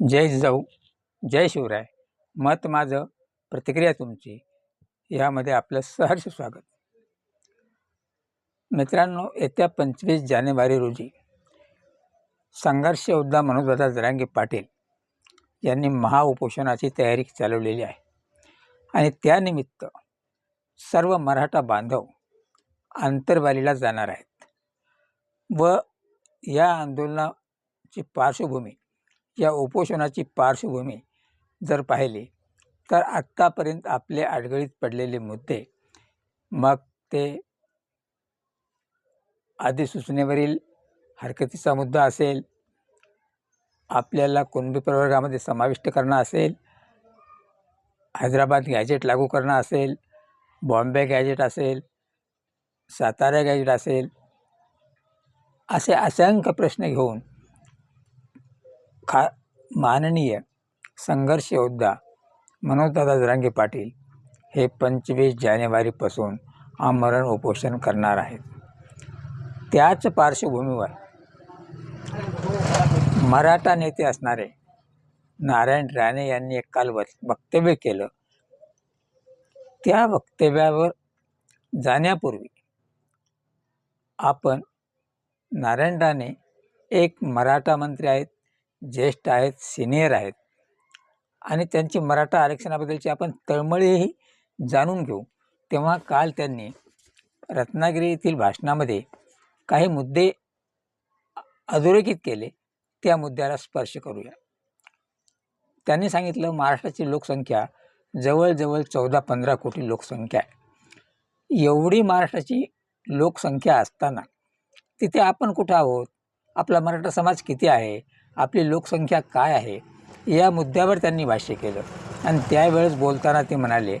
जय जिजाऊ जय शिवराय. मत माझं प्रतिक्रिया तुमची. यामध्ये आपलं सहर्ष स्वागत. मित्रांनो येत्या पंचवीस जानेवारी रोजी संघर्ष योद्धा मनोजदादा जरांगे पाटील यांनी महाउपोषणाची तयारी चालवलेली आहे. आणि त्यानिमित्त सर्व मराठा बांधव आंतरवालीला जाणार आहेत. व या आंदोलनाची पार्श्वभूमी या उपोषणाची पार्श्वभूमी जर पाहिली तर आत्तापर्यंत आपले अडगळीत पडलेले मुद्दे मग ते अधिसूचनेवरील हरकतीचा मुद्दा असेल आपल्याला कुणबी प्रवर्गामध्ये समाविष्ट करणं असेल हैदराबाद गॅजेट लागू करणं असेल बॉम्बे गॅजेट असेल सातारा गॅजेट असेल असे असंख्य प्रश्न घेऊन खा माननीय संघर्ष योद्धा मनोजदादा जरांगे पाटील हे पंचवीस जानेवारीपासून आमरण उपोषण करणार आहेत. त्याच पार्श्वभूमीवर मराठा नेते असणारे नारायण राणे यांनी एक काल वक्तव्य केलं. त्या वक्तव्यावर जाण्यापूर्वी आपण नारायण राणे एक मराठा मंत्री आहेत. ज्येष्ठ आहेत सिनियर आहेत. आणि त्यांची मराठा आरक्षणाबद्दलची आपण तळमळीही जाणून घेऊ. तेव्हा काल त्यांनी रत्नागिरी येथील भाषणामध्ये काही मुद्दे अधोरेखित केले. त्या मुद्द्याला स्पर्श करूया. त्यांनी सांगितलं महाराष्ट्राची लोकसंख्या जवळजवळ चौदा पंधरा कोटी लोकसंख्या आहे. एवढी महाराष्ट्राची लोकसंख्या असताना तिथे आपण कुठं आहोत? आपला मराठा समाज किती आहे? आपली लोकसंख्या काय आहे या मुद्द्यावर त्यांनी भाष्य केलं. आणि त्यावेळेस बोलताना ते म्हणाले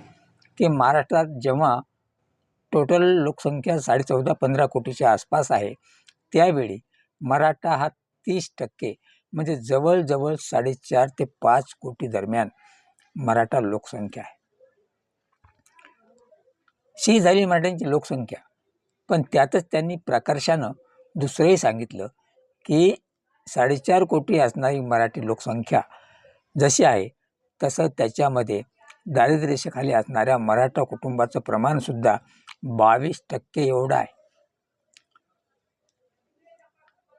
की महाराष्ट्रात जेव्हा टोटल लोकसंख्या साडे चौदा पंधरा कोटीच्या आसपास आहे त्यावेळी मराठा हा तीस टक्के म्हणजे जवळजवळ साडेचार ते पाच कोटी दरम्यान मराठा लोकसंख्या आहे. शी झाली मराठ्यांची लोकसंख्या. पण त्यातच त्यांनी प्रकर्षानं दुसरंही सांगितलं की साडेचार कोटी असणारी मराठी लोकसंख्या जशी आहे तसं त्याच्यामध्ये दारिद्र्यरेषेखाली असणाऱ्या मराठा कुटुंबाचं प्रमाणसुद्धा बावीस टक्के एवढं आहे.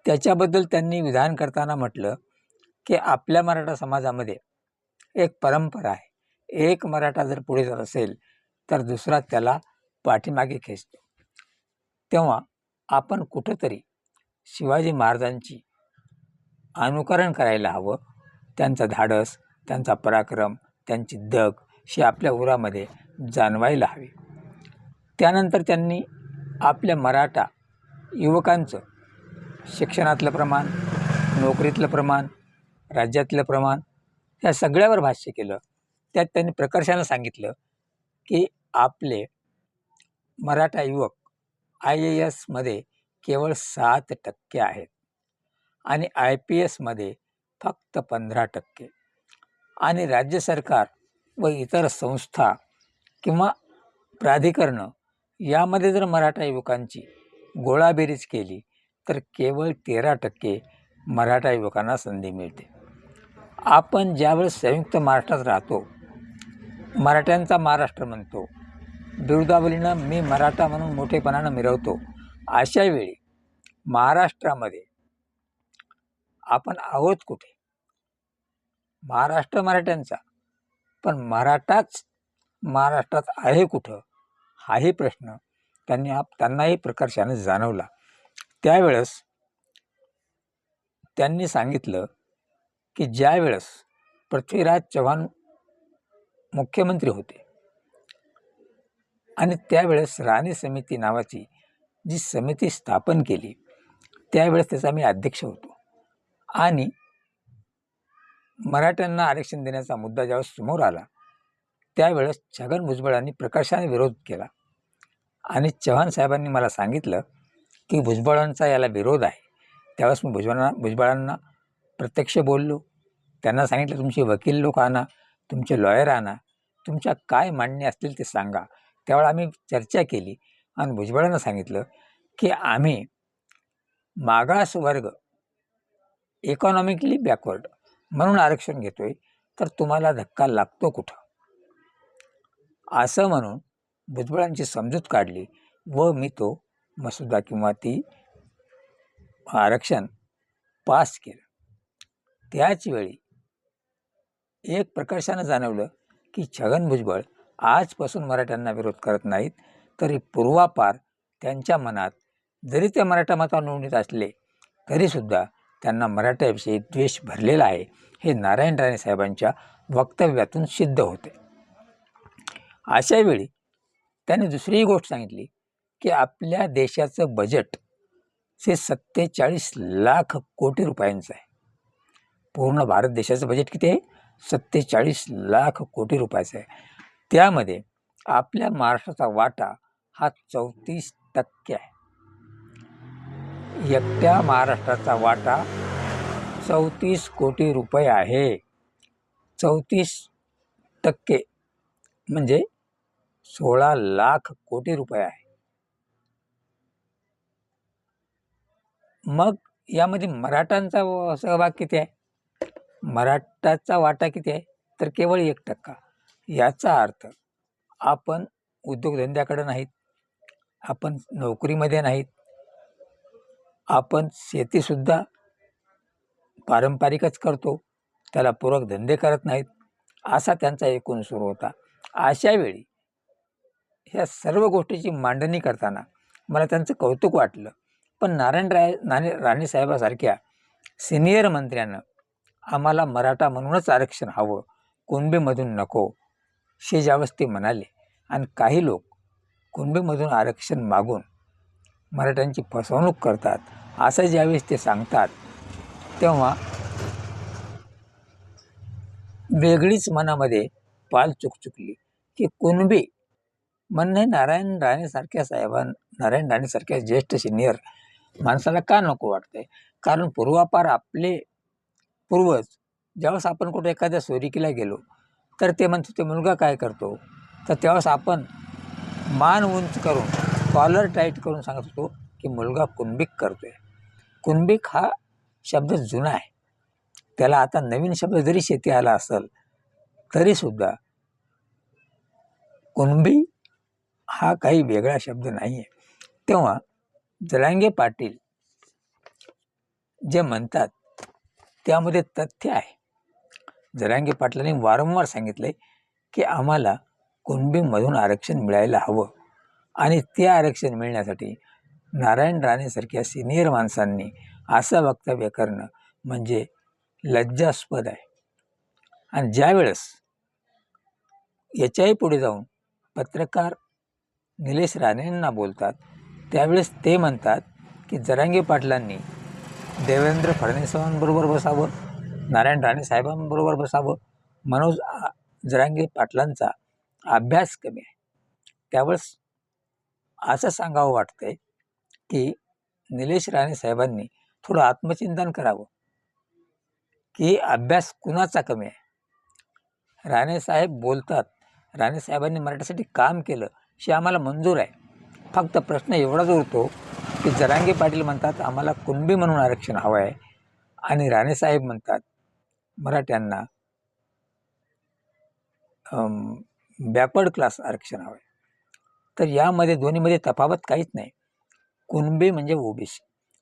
त्याच्याबद्दल त्यांनी विधान करताना म्हटलं की आपल्या मराठा समाजामध्ये एक परंपरा आहे. एक मराठा जर पुढे जात असेल तर दुसरा त्याला पाठीमागे खेचतो. तेव्हा आपण कुठंतरी शिवाजी महाराजांची अनुकरण करायला हवं. त्यांचा धाडस त्यांचा पराक्रम त्यांची दग ही आपल्या उरामध्ये जाणवायला हवी. त्यानंतर त्यांनी आपल्या मराठा युवकांचं शिक्षणातलं प्रमाण नोकरीतलं प्रमाण राज्यातलं प्रमाण या सगळ्यावर भाष्य केलं. त्यात त्यांनी प्रकर्षानं सांगितलं की आपले मराठा युवक आय ए एसमध्ये केवळ सात टक्के आहेत. आणि आय पी एसमध्ये फक्त पंधरा टक्के. आणि राज्य सरकार व इतर संस्था किंवा प्राधिकरणं यामध्ये जर मराठा युवकांची गोळाबेरीज केली तर केवळ तेरा टक्के मराठा युवकांना संधी मिळते. आपण ज्यावेळेस संयुक्त महाराष्ट्रात राहतो मराठ्यांचा महाराष्ट्र म्हणतो बिरुदावलीनं मी मराठा म्हणून मोठेपणानं मिरवतो अशावेळी महाराष्ट्रामध्ये आपण आहोत कुठे? महाराष्ट्र मराठ्यांचा. पण मराठाच महाराष्ट्रात आहे कुठं? हाही प्रश्न त्यांनी आप त्यांनाही प्रकर्षाने जाणवला. त्यावेळेस त्यांनी सांगितलं की ज्यावेळेस पृथ्वीराज चव्हाण मुख्यमंत्री होते आणि त्यावेळेस राणी समिती नावाची जी समिती स्थापन केली त्यावेळेस त्याचा मी अध्यक्ष होतो. आणि मराठ्यांना आरक्षण देण्याचा मुद्दा ज्यावेळेस समोर आला त्यावेळेस छगन भुजबळांनी प्रकाशाने विरोध केला. आणि चव्हाण साहेबांनी मला सांगितलं की भुजबळांचा याला विरोध आहे. त्यावेळेस मी भुजबळांना भुजबळांना प्रत्यक्ष बोललो. त्यांना सांगितलं तुमचे वकील लोक आणा तुमचे लॉयर आणा तुमच्या काय मांडणी असतील ते सांगा. त्यावेळेला आम्ही चर्चा केली आणि भुजबळांना सांगितलं की आम्ही मागास वर्ग इकॉनॉमिकली बॅकवर्ड म्हणून आरक्षण घेतोय तर तुम्हाला धक्का लागतो कुठं? असं म्हणून भुजबळांची समजूत काढली व मी तो मसुदा किंवा ती आरक्षण पास केलं. त्याच वेळी एक प्रकर्षानं जाणवलं की छगन भुजबळ आजपासून मराठ्यांना विरोध करत नाहीत तरी पूर्वापार त्यांच्या मनात जरी ते मराठा मता नोंदणीत असले तरीसुद्धा त्यांना मराठ्याविषयी द्वेष भरलेला आहे हे नारायण राणे साहेबांच्या वक्तव्यातून सिद्ध होते. अशा वेळी त्याने दुसरीही गोष्ट सांगितली की आपल्या देशाचं बजेट हे सत्तेचाळीस लाख कोटी रुपयांचं आहे. पूर्ण भारत देशाचं बजेट किती आहे? सत्तेचाळीस लाख कोटी रुपयाचं आहे. त्यामध्ये आपल्या महाराष्ट्राचा वाटा हा चौतीस टक्के आहे. एकट्या महाराष्ट्राचा वाटा चौतीस कोटी रुपये आहे. चौतीस टक्के म्हणजे सोळा लाख कोटी रुपये आहे. मग यामध्ये मराठांचा सहभाग किती आहे? मराठाचा वाटा किती आहे? तर केवळ एक टक्का. याचा अर्थ आपण उद्योगधंद्याकडे नाहीत. आपण नोकरीमध्ये नाहीत. आपण शेतीसुद्धा पारंपरिकच करतो त्याला पूरक धंदे करत नाहीत असा त्यांचा एकूण सुरू होता. अशा वेळी ह्या सर्व गोष्टीची मांडणी करताना मला त्यांचं कौतुक वाटलं. पण नारायण राय नाणे राणेसाहेबासारख्या सिनियर मंत्र्यानं आम्हाला मराठा म्हणूनच आरक्षण हवं कुणबीमधून नको शेजावस्ती म्हणाले. आणि काही लोक कुणबीमधून आरक्षण मागून मराठ्यांची फसवणूक करतात असं ज्यावेळेस ते सांगतात तेव्हा वेगळीच मनामध्ये पाल चुकचुकली की कुणबी म्हणणे नारायण राणेसारख्या साहेबां नारायण राणेसारख्या ज्येष्ठ सिनियर माणसाला का नको वाटते कारण पूर्वापार आपले पूर्वज ज्यावेळेस आपण कुठे एखाद्या सोरिकीला गेलो तर ते म्हणतो ते मुलगा काय करतो? तर त्यावेळेस आपण मान उंच करून कॉलर टाईट करून सांगत होतो की मुलगा कुणबिक करतोय. कुणबिक हा शब्द जुना आहे. त्याला आता नवीन शब्द जरी शेती आला असेल तरीसुद्धा कुणबी हा काही वेगळा शब्द नाही आहे तेव्हा जरांगे पाटील जे म्हणतात त्यामध्ये तथ्य आहे. जरांगे पाटलांनी वारंवार सांगितले की आम्हाला कुणबीमधून आरक्षण मिळायला हवं. आणि ते आरक्षण मिळण्यासाठी नारायण राणेसारख्या सिनियर माणसांनी असं वक्तव्य करणं म्हणजे लज्जास्पद आहे. आणि ज्यावेळेस याच्याही पुढे जाऊन पत्रकार निलेश राणेंना बोलतात त्यावेळेस ते म्हणतात की जरांगे पाटलांनी देवेंद्र फडणवीसांबरोबर बसावं नारायण राणे साहेबांबरोबर बसावं मनोज जरांगे पाटलांचा अभ्यास कमी आहे. त्यावेळेस असं सांगावं वाटतंय की निलेश राणे साहेबांनी थोडं आत्मचिंतन करावं. की अभ्यास कुणाचा कमी आहे? राणे साहेब बोलतात राणेसाहेबांनी मराठीसाठी काम केलं हे आम्हाला मंजूर आहे. फक्त प्रश्न एवढाच उरतो की जरांगे पाटील म्हणतात आम्हाला कुणबी म्हणून आरक्षण हवं आहे? आणि राणेसाहेब म्हणतात मराठ्यांना बॅकवर्ड क्लास आरक्षण हवं आहे. तर यामध्ये दोन्हीमध्ये तफावत काहीच नाही. कुणबे म्हणजे ओबीसी.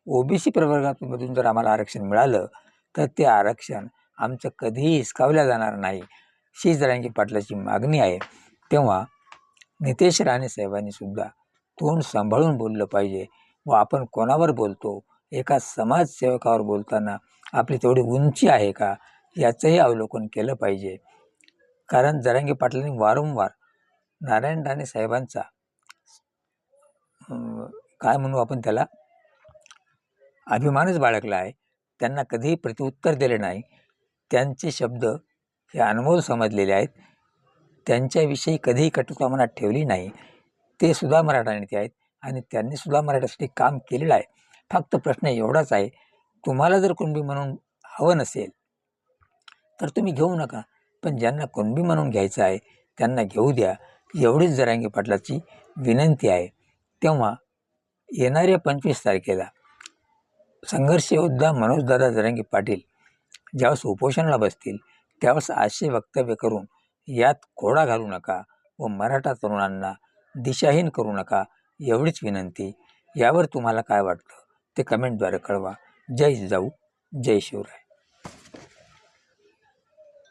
ओबीसी प्रवर्गातूनमधून जर आम्हाला आरक्षण मिळालं तर ते आरक्षण आमचं कधीही हिसकावलं जाणार नाही. ही जरांगी पाटलाची मागणी आहे. तेव्हा नितेश राणे साहेबांनी सुद्धा तोंड सांभाळून बोललं पाहिजे व आपण कोणावर बोलतो? एका समाजसेवकावर बोलताना आपली तेवढी उंची आहे का? याचंही अवलोकन केलं पाहिजे. कारण जरांगी पाटलांनी वारंवार नारायण राणे साहेबांचा काय म्हणू आपण त्याला? अभिमानच बाळगला आहे. त्यांना कधीही प्रतिउत्तर दिले नाही. त्यांचे शब्द हे अनमोल समजलेले आहेत. त्यांच्याविषयी कधीही कटुता मनात ठेवली नाही. ते सुद्धा मराठा नेते आहेत आणि त्यांनी सुद्धा मराठासाठी काम केलेलं आहे. फक्त प्रश्न एवढाच आहे तुम्हाला जर कुणबी म्हणून हवं नसेल तर तुम्ही घेऊ नका. पण ज्यांना कुणबी म्हणून घ्यायचं आहे त्यांना घेऊ द्या. एवढीच जरांगी पाटलाची विनंती आहे. तेव्हा येणाऱ्या पंचवीस तारखेला संघर्ष योद्धा मनोजदादा जरंगी पाटील ज्यावेळेस उपोषणाला बसतील त्यावेळेस असे वक्तव्य करून यात खोडा घालू नका व मराठा तरुणांना दिशाहीन करू नका एवढीच विनंती. यावर तुम्हाला काय वाटतं? ते कमेंटद्वारे कळवा. जय जाऊ जय शिवराय.